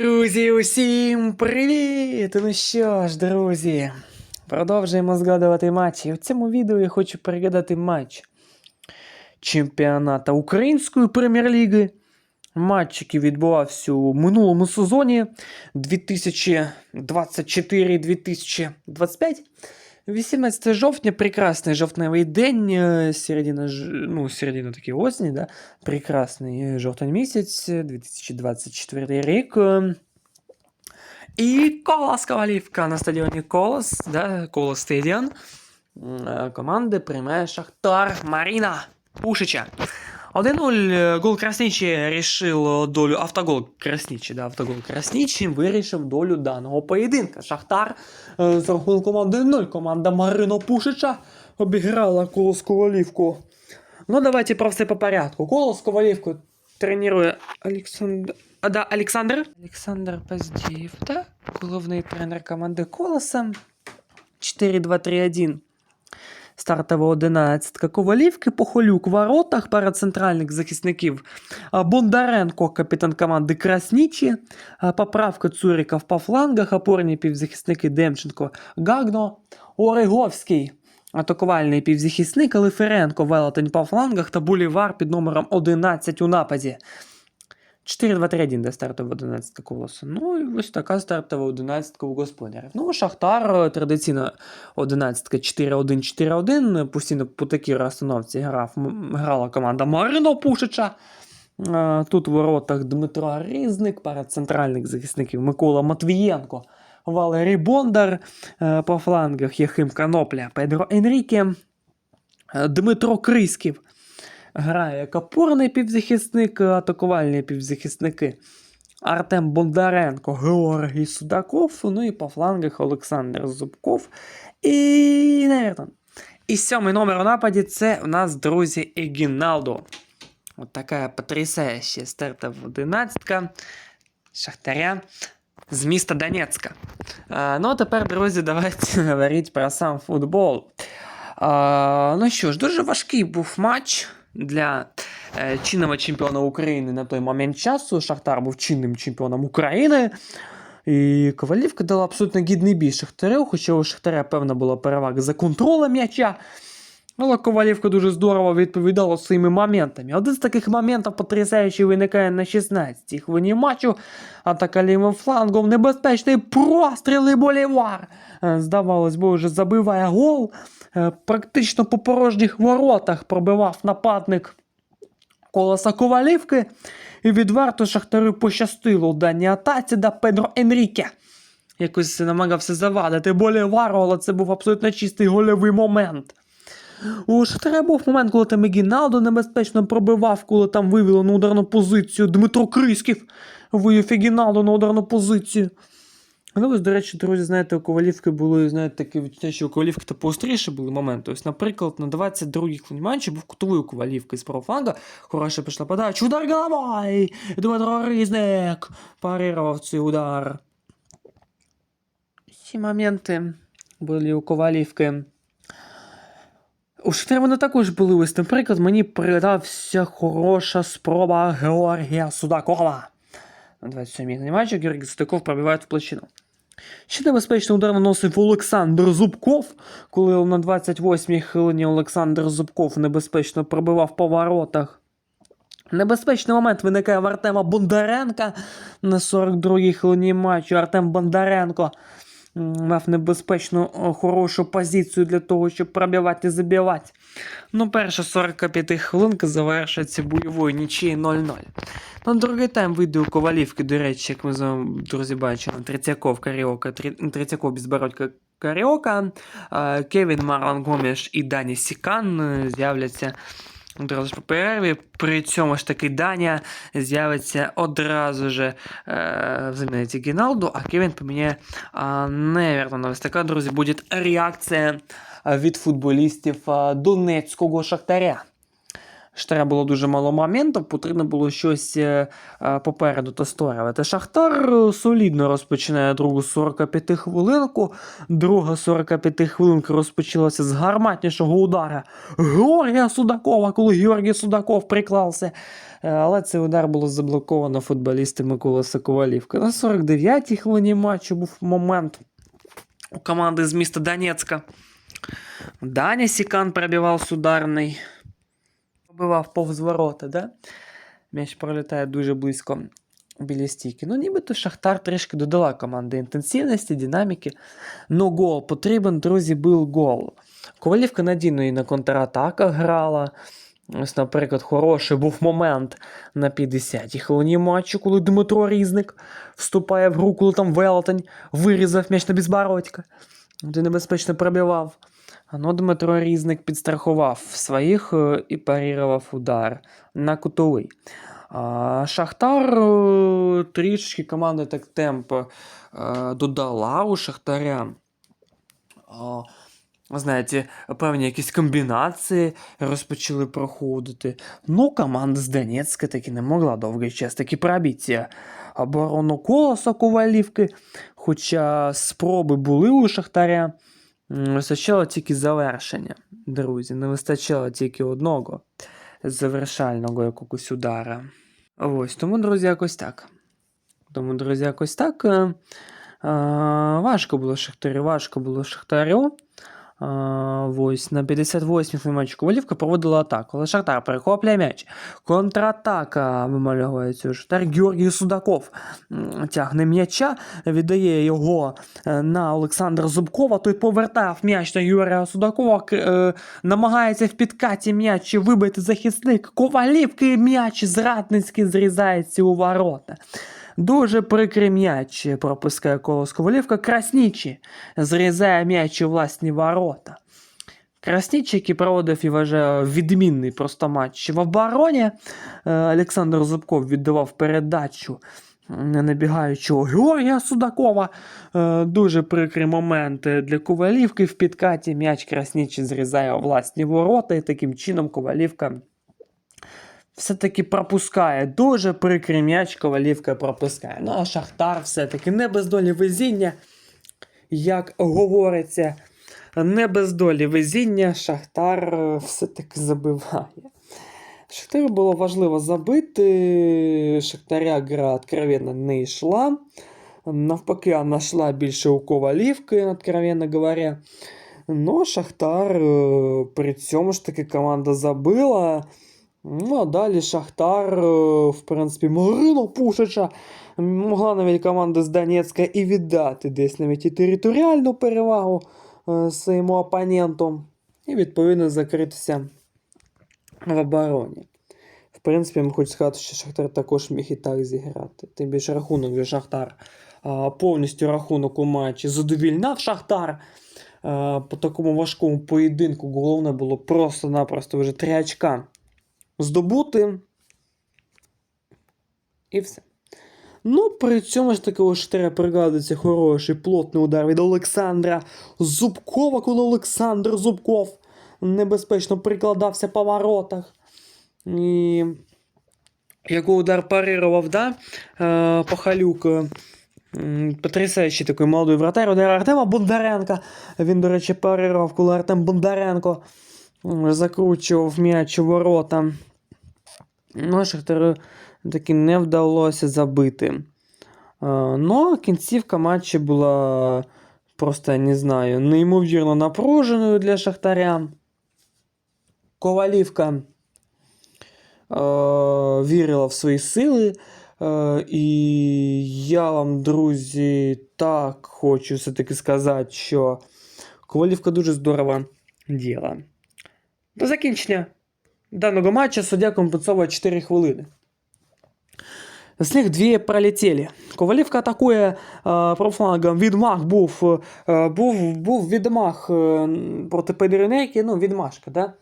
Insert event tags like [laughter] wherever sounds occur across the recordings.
Друзі, усім привіт! Ну що ж, друзі, продовжуємо згадувати матчі. У цьому відео я хочу пригадати матч чемпіоната Української прем'єр-ліги. Матч, який відбувався у минулому сезоні 2024-2025. 18 жовтня, прекрасний жовтневий день, е, середина, ну, середина таки осені, да? прекрасний е, жовтень місяць, е, 2024 рік. е. І Колос Ковалівка на стадіоні Колос, да? Колос Стадіон. Команди приймає Шахтар Маріна Пушича. 1-0 е, гол Краснічі рішив долю автогол Краснічі, да, автогол Краснічі вирішив долю даного поєдинка. Шахтар е, з рахунком 1-0. Команда Марино Пушича обіграла Колос Ковалівку. Ну, давайте про все по порядку. Колос Ковалівку тренує Олександр. А, да, Олександр. Олександр Поздієв, да? Головний тренер команди Колоса. 4-2-3-1. Стартова одинадцятка. Ковалівки, Похолюк воротах, пара центральних захисників. Бондаренко, капітан команди Краснічі, поправка Цуріков по флангах, опорні півзахисники Демченко, Гагно, Ориговський, атакувальний півзахисник, Лиференко, Велетень по флангах та Булівар під номером 11 у нападі. 4-2-3-1 де стартова 11 колоса. Ну і ось така стартова 11 у господарів. Ну, Шахтар традиційно 11 4-1-4-1. Постійно по такій розстановці грав, грала команда Марино Пушича. Е, Тут в воротах Дмитро Різник, пара центральних захисників Микола Матвієнко, Валерій Бондар, е, по флангах Єхим Канопля, Педро Енріке, е, Дмитро Криськів грає як опорний півзахисник, атакувальні півзахисники. Артем Бондаренко, Георгій Судаков, ну і по флангах Олександр Зубков і Невертон. І сьомий номер у нападі це у нас, друзі, Егіналдо. От така потрясающая стартова одинадцятка Шахтаря з міста Донецька. А, ну, а тепер, друзі, давайте [laughs] говорити про сам футбол. А, ну що ж, дуже важкий був матч для е, чинного чемпіона України на той момент часу. Шахтар був чинним чемпіоном України. І Ковалівка дала абсолютно гідний бій Шахтарю, хоча у Шахтаря, певна, була перевага за контролем м'яча. Але Ковалівка дуже здорово відповідала своїми моментами. Один з таких моментів потрясаючий виникає на 16-й хвилині матчу. Атака лівим флангом, небезпечний простріл і болівар. Е, Здавалось би, вже забиває гол. Е, Практично по порожніх воротах пробивав нападник колоса Ковалівки. І відверто Шахтарю пощастило у даній атаці да Педро Енріке. Якось намагався завадити болівару, але це був абсолютно чистий гольовий момент. У Шахтаря був момент, коли там Егіналдо небезпечно пробивав, коли там вивели на ударну позицію Дмитро Криськів. Вивів Егіналдо на ударну позицію. Але ось, до речі, друзі, знаєте, у Ковалівки були, знаєте, такі відчуття, що у Ковалівки то поостріше були моменти. Ось, наприклад, на 22-й хвилині матчі був кутовий у Ковалівки з правого фланга. Хороша пішла подача. Удар головою! Дмитро Різник парирував цей удар. Ці моменти були у Ковалівки. У Шахтаря вони також були ось, наприклад, мені придався хороша спроба Георгія Судакова. На 27-й хвилині матчу Георгій Судаков пробиває в площину. Ще небезпечний удар наносив Олександр Зубков, коли на 28-й хвилині Олександр Зубков небезпечно пробивав по воротах. Небезпечний момент виникає в Артема Бондаренка на 42-й хвилині матчу. Артем Бондаренко мав небезпечну хорошу позицію для того, щоб пробивати і забивати. Ну, перша 45 хвилинка завершується бойовою нічиєю 0-0. На другий тайм вийде у Ковалівки, до речі, як ми з вами, друзі, бачили, Третьяков, Каріока, Третьяков, Безбородько, Каріока, Кевін Марлан Гомеш і Дані Сікан е, з'являться одразу ж по перерві. При цьому ж таки Даня з'явиться одразу ж е, в заміниці Гіналду, а Кевін поміняє е, Невертона. Ось така, друзі, буде реакція від футболістів Донецького Шахтаря. Штара було дуже мало моментів, потрібно було щось е, е, попереду тестувати. Шахтар е, солідно розпочинає другу 45 хвилинку. Друга 45 хвилинка розпочалася з гарматнішого удара Георгія Судакова, коли Георгій Судаков приклався. Але цей удар було заблоковано футболістами Колоса Ковалівка. На 49-й хвилині матчу був момент у команди з міста Донецька. Даня Сікан пробивав з ударний. Пробивав повз ворота, да? М'яч пролітає дуже близько біля стійки. Ну, нібито Шахтар трішки додала команди інтенсивності, динаміки. Ну, гол потрібен, друзі, був гол. Ковалівка надійно і на контратаках грала. Ось, наприклад, хороший був момент на 50-й хвилині матчу, коли Дмитро Різник вступає в гру, коли там Велетень вирізав м'яч на безбородька. Де небезпечно пробивав. Ну, Дмитро Різник підстрахував своїх е, і парірував удар на кутовий. Шахтар е, трішки команда так темп е, додала у Шахтаря. Знаєте, певні якісь комбінації розпочали проходити. Ну, команда з Донецька таки не могла довгий час таки пробити оборону колоса Ковалівки. Хоча спроби були у Шахтаря. М, Вистачало тільки завершення, друзі. Не вистачало тільки одного завершального якогось удара. Ось, тому, друзі, якось так. Тому, друзі, якось так. Е, е, важко було Шахтарю, важко було Шахтарю. Ось на 58-й матчі Ковалівка проводила атаку. Але Шахтар перехоплює м'яч. Контратака вимальовується у Шахтар. Георгій Судаков тягне м'яча, віддає його е, на Олександра Зубкова. Той повертав м'яч на Юрія Судакова, е, намагається в підкаті м'яч вибити захисник. Ковалівки м'яч зрадницький зрізається у ворота. Дуже прикрий м'яч пропускає колос Ковалівка. Краснічі зрізає м'яч у власні ворота. Краснічі, який проводив і вважаю відмінний просто матч в обороні. Е, Олександр Зубков віддавав передачу на набігаючого Георгія Судакова. Е, Дуже прикрий момент для Ковалівки. В підкаті м'яч Краснічі зрізає власні ворота, і таким чином Ковалівка все-таки пропускає. Дуже прикрий м'яч Ковалівка пропускає. Ну, а Шахтар все-таки не без долі везіння, як говориться, не без долі везіння, Шахтар е, все-таки забиває. Шахтарю було важливо забити. Шахтаря гра откровенно не йшла. Навпаки, вона йшла більше у Ковалівки, откровенно говоря. Но Шахтар е, при цьому ж таки команда забила. Ну, а далі Шахтар, е, в принципі, Марина Пушича могла навіть команда з Донецька і віддати десь навіть і територіальну перевагу е, своєму опоненту. І відповідно закритися в обороні. В принципі, хочу сказати, що Шахтар також міг і так зіграти. Тим більше рахунок вже Шахтар повністю рахунок у матчі задовільняв Шахтар. По такому важкому поєдинку головне було просто-напросто вже 3 очка здобути. І все. Ну, при цьому ж таки у Шахтаря пригадується хороший плотний удар від Олександра Зубкова, коли Олександр Зубков небезпечно прикладався по воротах. І його удар парирував, да? Е, Пахалюк. Потрясаючий такий молодий вратар. Удар Артема Бондаренка. Він, до речі, парирував, коли Артем Бондаренко закручував м'яч у ворота. Ну, Шахтарю таки не вдалося забити. Е, Ну, кінцівка матчу була просто, не знаю, неймовірно напруженою для Шахтаря. Ковалівка е, вірила в свої сили. Е, і я вам, друзі, так хочу все-таки сказати, що Ковалівка дуже здорово діяла. До закінчення даного матча суддя компенсовывает 4 хвилини. З них дві пролетіли. Ковалівка атакує е, профлангом. Відмах був, е, був, був відмах е, проти Педеринейки, ну, відмашка, да?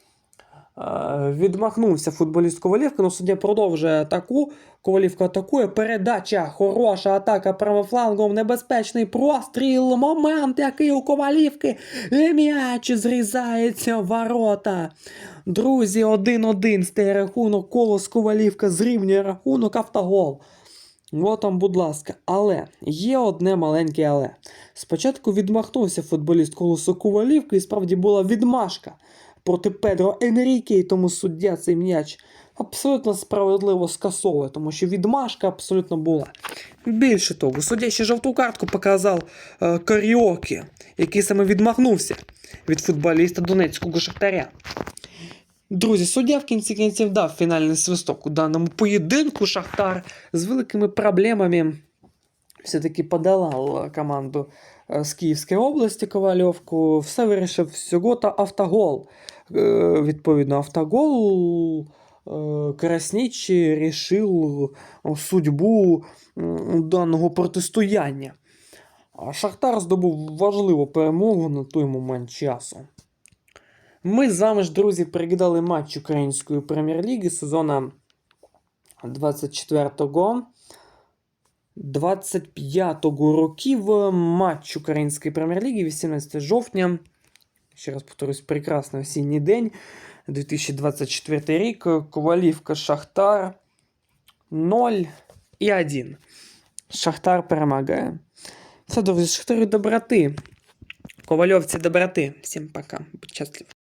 Відмахнувся футболіст Ковалівки, але суддя продовжує атаку. Ковалівка атакує. Передача. Хороша атака правофлангом. Небезпечний простріл. Момент, який у Ковалівки. І м'яч зрізається ворота. Друзі, 1-1 стає рахунок. Колос Ковалівка зрівнює рахунок автогол. От там, будь ласка. Але є одне маленьке але. Спочатку відмахнувся футболіст колосу Ковалівки, і справді була відмашка проти Педро Енріке, і тому суддя цей м'яч абсолютно справедливо скасовує, тому що відмашка абсолютно була. Більше того, суддя ще жовту картку показав е, Каріокі, який саме відмахнувся від футболіста Донецького Шахтаря. Друзі, суддя в кінці кінців дав фінальний свисток у даному поєдинку. Шахтар з великими проблемами все-таки подолав команду з Київської області Ковальовку. Все вирішив всього та автогол. Е, Відповідно, автогол е, рішив судьбу даного протистояння. Шахтар здобув важливу перемогу на той момент часу. Ми з вами ж, друзі, переглядали матч Української прем'єр-ліги сезону 24-го 25-го років матч Української прем'єр-ліги 18 жовтня. Ще раз повторюсь, прекрасний осінній день. 2024 рік. Ковалівка Шахтар 0 і 1. Шахтар перемагає. Все, друзі, Шахтарю доброти. Ковальовці доброти. Всім пока. Будь щасливі.